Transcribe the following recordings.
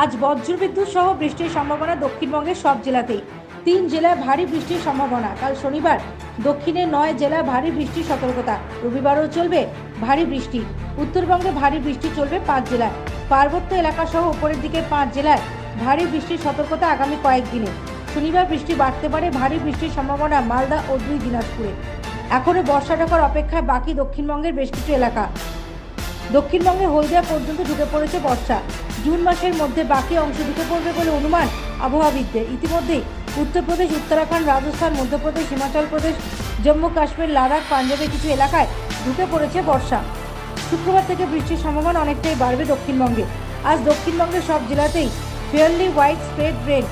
আজ বজ্রবিদ্যুৎ সহ বৃষ্টির সম্ভাবনা দক্ষিণবঙ্গের সব জেলাতেই। তিন জেলায় ভারী বৃষ্টির সম্ভাবনা। কাল শনিবার দক্ষিণে নয় জেলায় ভারী বৃষ্টির সতর্কতা। রবিবারও চলবে ভারী বৃষ্টি। উত্তরবঙ্গে ভারী বৃষ্টি চলবে পাঁচ জেলায়। পার্বত্য এলাকা সহ উপরের দিকে পাঁচ জেলায় ভারী বৃষ্টির সতর্কতা আগামী কয়েকদিনে। শনিবার বৃষ্টি বাড়তে পারে ভারী বৃষ্টির সম্ভাবনা মালদা ও দুই দিনাজপুরে। এখনও বর্ষা ঢাকার অপেক্ষায় বাকি দক্ষিণবঙ্গের বেশ কিছু এলাকা। দক্ষিণবঙ্গে হলদিয়া পর্যন্ত ঢুকে পড়েছে বর্ষা। জুন মাসের মধ্যে বাকি অংশ ঢুকে পড়বে বলে অনুমান আবহাওয়াবিদদের। ইতিমধ্যেই উত্তরপ্রদেশ, উত্তরাখণ্ড, রাজস্থান, মধ্যপ্রদেশ, হিমাচল প্রদেশ, জম্মু, কাশ্মীর, লাদাখ পাঞ্জাবের কিছু এলাকায় ঢুকে পড়েছে বর্ষা। শুক্রবার থেকে বৃষ্টির সম্ভাবনা অনেকটাই বাড়বে দক্ষিণবঙ্গে। আজ দক্ষিণবঙ্গের সব জেলাতেই ফেয়ারলি হোয়াইট স্প্রেড রেন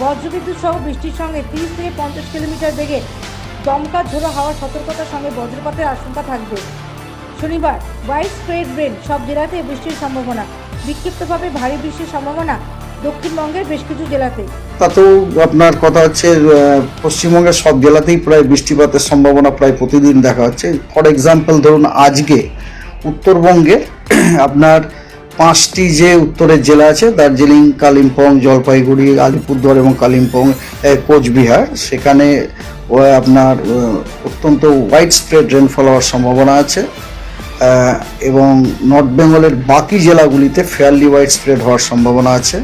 বজ্রবিদ্যুৎ সহ বৃষ্টির সঙ্গে তিরিশ থেকে পঞ্চাশ কিলোমিটার বেগে দমকা ঝোড়ো হাওয়ার সতর্কতার সঙ্গে বজ্রপাতের আশঙ্কা থাকবে। শনিবার হোয়াইট স্প্রেড রেন সব জেলাতে বৃষ্টির সম্ভাবনা। বিক্ষিপ্তভাবে ভারী বৃষ্টির সম্ভাবনা দক্ষিণবঙ্গের বেশ কিছু জেলাতে। তাতেও আপনার কথা হচ্ছে পশ্চিমবঙ্গের সব জেলাতেই প্রায় বৃষ্টিপাতের সম্ভাবনা প্রায় প্রতিদিন দেখা হচ্ছে ফর এক্সাম্পল ধরুন আজকে উত্তরবঙ্গে আপনার পাঁচটি যে উত্তরের জেলা আছে, দার্জিলিং, কালিম্পং, জলপাইগুড়ি, আলিপুরদুয়ার এবং কালিম্পং কোচবিহার, সেখানে আপনার অত্যন্ত হোয়াইট স্প্রেড রেনফল হওয়ার সম্ভাবনা আছে। এবং নর্থ বেঙ্গলের বাকি জেলাগুলিতে ফেয়ারলি ওয়াইড স্প্রেড হওয়ার সম্ভাবনা আছে।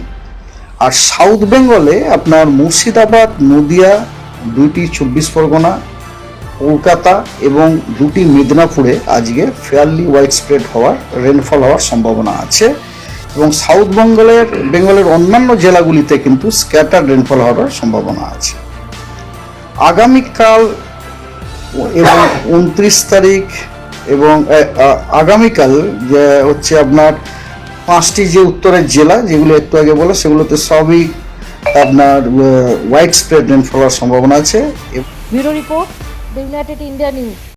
আর সাউথ বেঙ্গলে আপনার মুর্শিদাবাদ, নদিয়া দুইটি চব্বিশ পরগনা, কলকাতা এবং দুটি মেদিনীপুরে আজকে ফেয়ারলি ওয়াইড স্প্রেড হওয়ার রেনফল হওয়ার সম্ভাবনা আছে। এবং সাউথ বেঙ্গলের বেঙ্গলের অন্যান্য জেলাগুলিতে কিন্তু স্ক্যাটার রেনফল হওয়ার সম্ভাবনা আছে। আগামীকাল এবং উনত্রিশ তারিখ এবং আগামীকাল যে হচ্ছে আপনার পাঁচটি যে উত্তরের জেলা যেগুলো একটু আগে বলো সেগুলোতে সবই আপনার হোয়াইট স্প্রেড রেনফল সম্ভাবনা আছে। United India news.